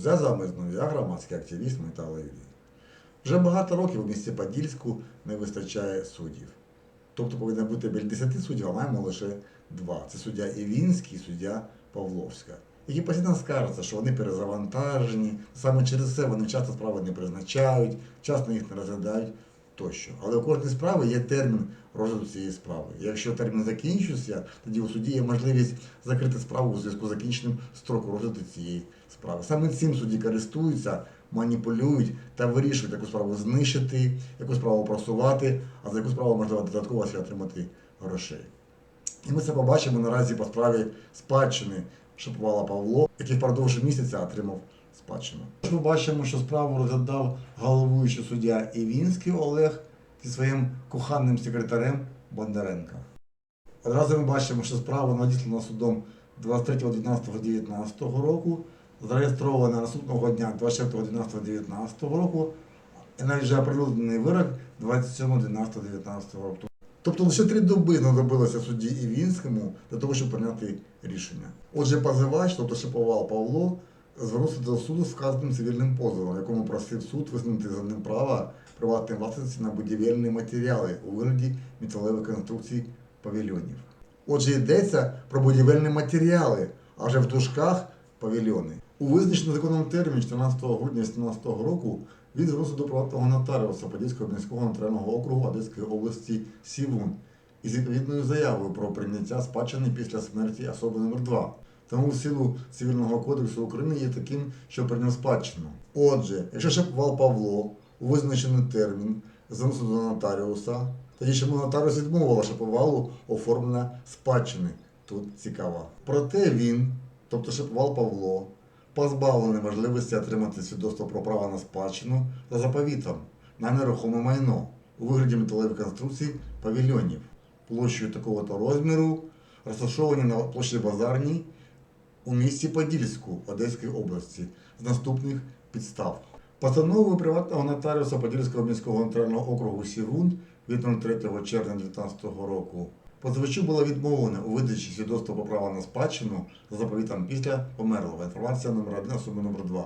за замизною, я громадський активіст металовій. Вже багато років у місті Подільську не вистачає суддів. Тобто повинно бути біля 10 суддів, а маємо лише два. Це суддя Івінський і суддя Павловська. Які постійно скаржаться, що вони перезавантажені, саме через це вони часто справи не призначають, часто їх не розглядають тощо. Але у кожної справи є термін розгляду цієї справи. Якщо термін закінчився, тоді у суді є можливість закрити справу у зв'язку з закінченням строку розгляду цієї справи. Саме цим судді користуються, маніпулюють та вирішують, яку справу знищити, яку справу просувати, а за яку справу можливо додатково отримати грошей. І ми це побачимо наразі по справі спадщини Шиповала Павло, який впродовж місяця отримав спадщину. Ми бачимо, що справу розглядав головуючий суддя Івінський Олег зі своїм коханим секретарем Бондаренка. Одразу ми бачимо, що справа надіслана судом 23.12.19 року, зареєстрована наступного дня 24.12.19 року, і навіть вже оприлюднений вирок 27.12.19 року. Тобто лише три доби знадобилося судді Івінському для того, щоб прийняти рішення. Отже, позивач, тобто Шиповал Павло, звернувся до суду з вказаним цивільним позовом, в якому просив суд визнати за ним право приватної власності на будівельні матеріали у вигляді металевих конструкцій павільйонів. Отже, йдеться про будівельні матеріали, а вже в дужках павільйони. У визначеному законом терміні 14 грудня 2017 року він звернувся до приватного нотаріуса Подільського міського нотаріального округу Одеської області Сівун із відповідною заявою про прийняття спадщини після смерті особи номер 2 Тому в силу Цивільного кодексу України є таким, що прийняв спадщину. Отже, якщо Шаповал Павло у визначений термін звернувся до нотаріуса, тоді чому нотаріус відмовила Шаповалу оформлення спадщини. Тут цікаво. Проте він, тобто Шаповал Павло, позбавлений можливості отримати свідоцтво про право на спадщину за заповітом на нерухоме майно у вигляді металевих конструкцій павільйонів площею такого-то розміру, розташовані на площі Базарній у місті Подільську Одеської області з наступних підстав. Постановою приватного нотаріуса Подільського міського нотаріального округу Сівун від 03 червня 2019 року позивачу було відмовлено у видачі свідоцтва про право на спадщину за заповітом після померлого. Інформація номер 1 особи номер 2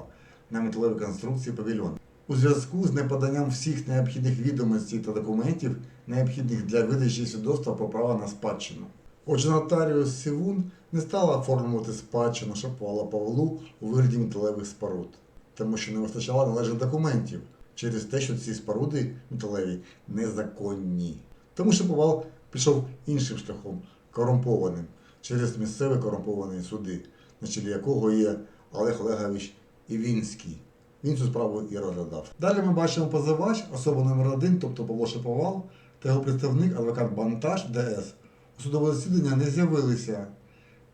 на металевій конструкції павільйон. У зв'язку з неподанням всіх необхідних відомостей та документів, необхідних для видачі свідоцтва про право на спадщину. Отже, нотаріус Сівун не стала оформлювати спадщину Шаповала Павлу у вигляді металевих споруд, тому що не вистачало належних документів через те, що ці споруди металеві незаконні. Тому Шаповал пішов іншим шляхом, корумпованим, через місцеві корумповані суди, на чолі якого є Олег Олегович Івінський. Він цю справу і розглядав. Далі ми бачимо позивач, особа номер один, тобто Павло Шиповал, та його представник, адвокат Бантаж ДС. У судове засідання не з'явилися.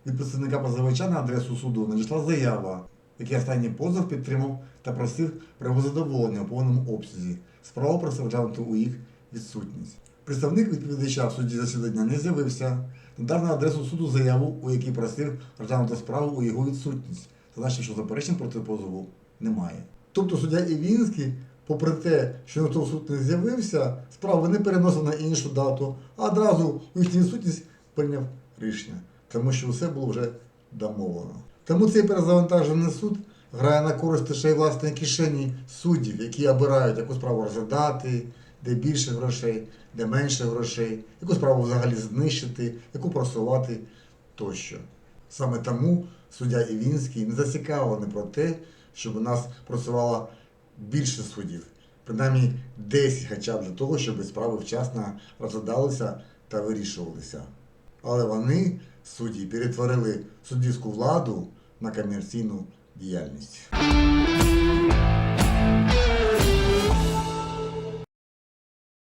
Від представника позивача на адресу суду надійшла заява, який останній позов підтримав та просив про його задоволення у повному обсязі. Справу просив розглянути у їх відсутність. Представник відповідача в суді засідання не з'явився, надав на адресу суду заяву, у якій просив розглянути справу у його відсутність, зазначив, що заперечень проти позову немає. Тобто суддя Івінський, попри те, що на суд не з'явився, справу не переносив на іншу дату, а одразу у їхню відсутність прийняв рішення, тому що все було вже домовлено. Тому цей перезавантажений суд грає на користь лише власної кишені суддів, які обирають, яку справу розглядати, де більше грошей, де менше грошей, яку справу взагалі знищити, яку просувати тощо. Саме тому суддя Івінський не зацікавлений про те, щоб у нас працювало більше суддів, принаймні 10 хоча б для того, щоб справи вчасно розглядалися та вирішувалися. Але вони, судді, перетворили суддівську владу на комерційну діяльність.